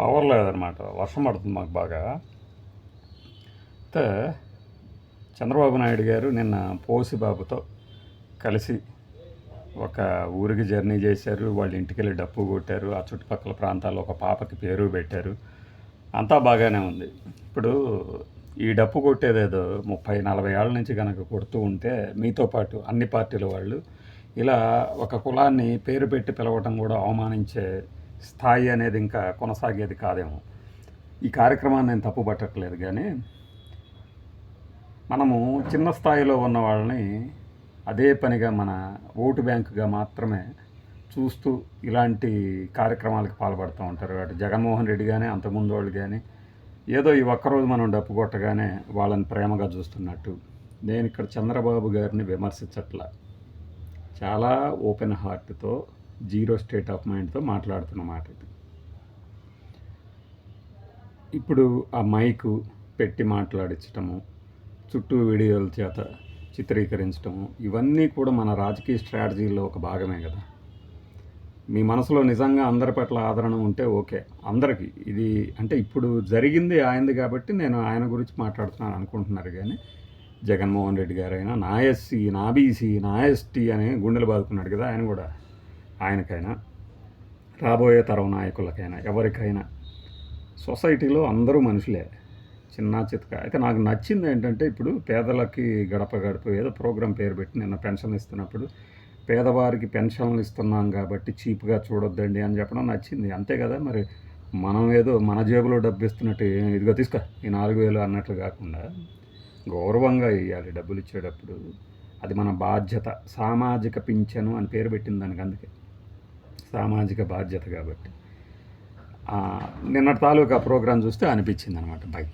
Power లేదనమాట వర్షం పడుతుంది మాకు బాగా. అయితే చంద్రబాబు నాయుడు గారు నిన్న పోసి బాబుతో కలిసి ఒక ఊరికి జర్నీ చేశారు. వాళ్ళ ఇంటికి వెళ్ళి డప్పు కొట్టారు. ఆ చుట్టుపక్కల ప్రాంతాల్లో ఒక పాపకి పేరు పెట్టారు. అంతా బాగానే ఉంది. ఇప్పుడు ఈ డప్పు కొట్టేదేదో ముప్పై నలభై ఏళ్ళ నుంచి కనుక కొడుతూ ఉంటే మీతో పాటు అన్ని పార్టీల వాళ్ళు ఇలా ఒక కులాన్ని పేరు పెట్టి పిలవటం కూడా అవమానించే స్థాయి అనేది ఇంకా కొనసాగేది కాదేమో. ఈ కార్యక్రమాన్ని నేను తప్పు పట్టట్లేదు కానీ మనము చిన్న స్థాయిలో ఉన్న వాళ్ళని అదే పనిగా మన ఓటు బ్యాంకుగా మాత్రమే చూస్తూ ఇలాంటి కార్యక్రమాలకు పాల్పడుతూ ఉంటారు. అటు జగన్మోహన్ రెడ్డి కానీ అంతకుముందు వాళ్ళు కానీ ఏదో ఈ ఒక్కరోజు మనం డప్పు కొట్టగానే వాళ్ళని ప్రేమగా చూస్తున్నట్టు. నేను ఇక్కడ చంద్రబాబు గారిని విమర్శించట్ల. చాలా ఓపెన్ హార్ట్తో జీరో స్టేట్ ఆఫ్ మైండ్తో మాట్లాడుతున్న మాట ఇది. ఇప్పుడు ఆ మైకు పెట్టి మాట్లాడించటము చుట్టూ వీడియోల చేత చిత్రీకరించటము ఇవన్నీ కూడా మన రాజకీయ స్ట్రాటజీలో ఒక భాగమే కదా. మీ మనసులో నిజంగా అందరి పట్ల ఆదరణ ఉంటే ఓకే. అందరికీ ఇది అంటే ఇప్పుడు జరిగింది ఆయనది కాబట్టి నేను ఆయన గురించి మాట్లాడుతున్నాను అనుకుంటున్నారు కానీ జగన్మోహన్ రెడ్డి గారైనా నా ఎస్సీ నా బీసీ నా ఎస్టీ అని గుండెలు బాదుకున్నాడు కదా ఆయన కూడా. ఆయనకైనా రాబోయే తరం నాయకులకైనా ఎవరికైనా సొసైటీలో అందరూ మనుషులే. చిన్న చితక. అయితే నాకు నచ్చింది ఏంటంటే ఇప్పుడు పేదలకి గడప గడప ఏదో ప్రోగ్రాం పేరు పెట్టి నిన్న పెన్షన్ ఇస్తున్నప్పుడు పేదవారికి పెన్షన్లు ఇస్తున్నాం కాబట్టి చీప్గా చూడొద్దండి అని చెప్పడం నచ్చింది. అంతే కదా మరి. మనం ఏదో మన జేబులో డబ్బు ఇస్తున్నట్టు ఇదిగో తీసుకో ఈ నాలుగు వేలు అన్నట్లు కాకుండా గౌరవంగా ఇవ్వాలి డబ్బులు ఇచ్చేటప్పుడు. అది మన బాధ్యత. సామాజిక పింఛను అని పేరు పెట్టింది దానికి అందుకే. సామాజిక బాధ్యత కాబట్టి. నిన్న నిన్నటి తాలూకా ప్రోగ్రాం చూస్తే అనిపించింది అనమాట బై.